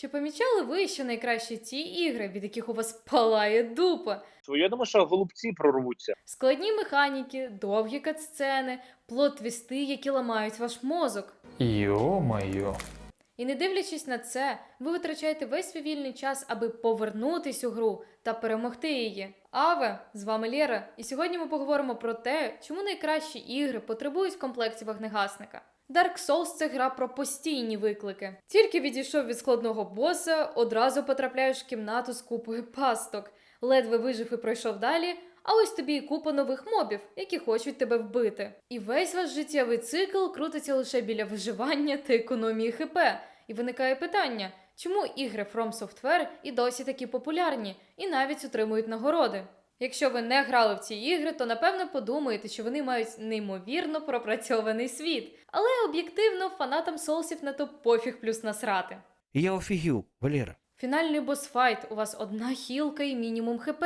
Чи помічали ви, що найкраще ті ігри, від яких у вас палає дупа? Я думаю, що голубці прорвуться. Складні механіки, довгі катсцени, плот-твісти, які ламають ваш мозок. Йо-моє. І не дивлячись на це, ви витрачаєте весь свій вільний час, аби повернутись у гру та перемогти її. Аве, з вами Лєра, і сьогодні ми поговоримо про те, чому найкращі ігри потребують комплектів вогнегасника. Dark Souls це гра про постійні виклики. Тільки відійшов від складного боса, одразу потрапляєш в кімнату з купою пасток, ледве вижив і пройшов далі. А ось тобі і купа нових мобів, які хочуть тебе вбити. І весь ваш життєвий цикл крутиться лише біля виживання та економії ХП. І виникає питання, чому ігри From Software і досі такі популярні, і навіть отримують нагороди. Якщо ви не грали в ці ігри, то напевно подумаєте, що вони мають неймовірно пропрацьований світ. Але об'єктивно фанатам соусів на то пофіг плюс насрати. Я офігів, Валера. Фінальний босфайт у вас одна хілка і мінімум ХП,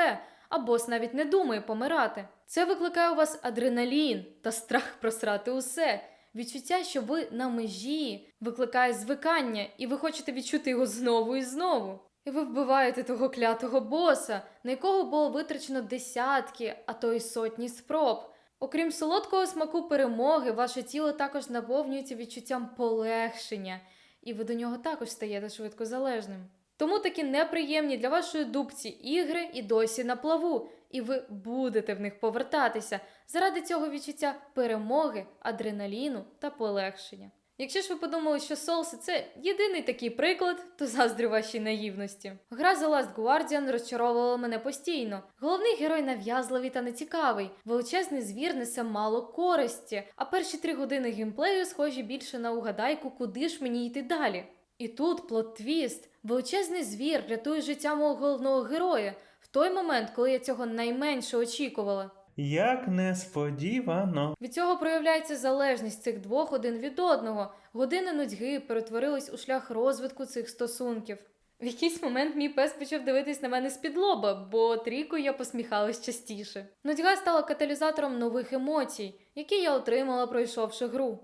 а навіть не думає помирати. Це викликає у вас адреналін та страх просрати усе. Відчуття, що ви на межі, викликає звикання, і ви хочете відчути його знову і знову. І ви вбиваєте того клятого боса, на якого було витрачено десятки, а то й сотні спроб. Окрім солодкого смаку перемоги, ваше тіло також наповнюється відчуттям полегшення, і ви до нього також стаєте швидко залежним. Тому такі неприємні для вашої дубці ігри і досі на плаву, і ви будете в них повертатися заради цього відчуття перемоги, адреналіну та полегшення. Якщо ж ви подумали, що Souls це єдиний такий приклад, то заздрю вашій наївності. Гра The Last Guardian розчаровувала мене постійно. Головний герой нав'язливий та нецікавий, величезний звір несе мало користі, а перші три години геймплею схожі більше на угадайку, куди ж мені йти далі. І тут плот-твіст. Величезний звір рятує життя мого головного героя в той момент, коли я цього найменше очікувала. Як несподівано. Від цього проявляється залежність цих двох один від одного. Години нудьги перетворились у шлях розвитку цих стосунків. В якийсь момент мій пес почав дивитись на мене з-під лоба, бо трійку я посміхалась частіше. Нудьга стала каталізатором нових емоцій, які я отримала, пройшовши гру.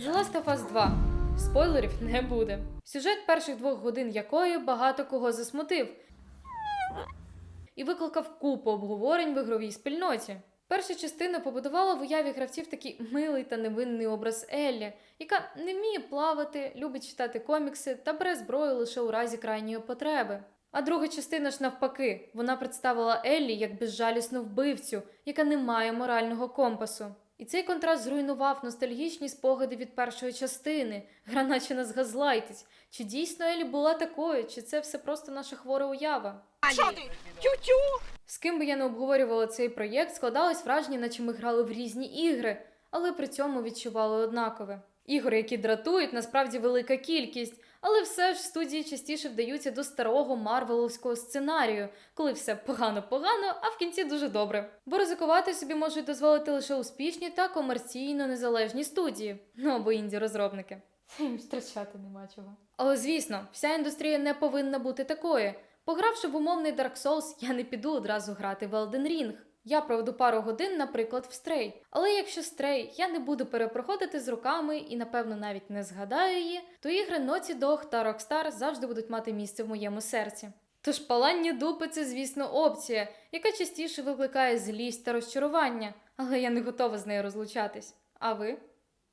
The Last of Us 2. Спойлерів не буде. Сюжет перших двох годин якої багато кого засмутив і викликав купу обговорень в ігровій спільноті. Перша частина побудувала в уяві гравців такий милий та невинний образ Еллі, яка не вміє плавати, любить читати комікси та бере зброю лише у разі крайньої потреби. А друга частина ж навпаки, вона представила Еллі як безжалісну вбивцю, яка не має морального компасу. І цей контраст зруйнував ностальгічні спогади від першої частини. Гра наче нас газлайтить. Чи дійсно Елі була такою, чи це все просто наша хвора уява? З ким би я не обговорювала цей проєкт, складалось враження, наче ми грали в різні ігри, але при цьому відчували однакове. Ігор, які дратують, насправді велика кількість, але все ж студії частіше вдаються до старого марвеловського сценарію, коли все погано-погано, а в кінці дуже добре. Бо ризикувати собі можуть дозволити лише успішні та комерційно незалежні студії, ну або інді розробники. Їм втрачати нема чого. Але звісно, вся індустрія не повинна бути такою. Погравши в умовний Dark Souls, я не піду одразу грати в Elden Ring. Я проведу пару годин, наприклад, в стрей. Але якщо стрей я не буду перепроходити з руками і, напевно, навіть не згадаю її, то ігри Naughty Dog та Rockstar завжди будуть мати місце в моєму серці. Тож палання дупи це, звісно, опція, яка частіше викликає злість та розчарування, але я не готова з нею розлучатись. А ви?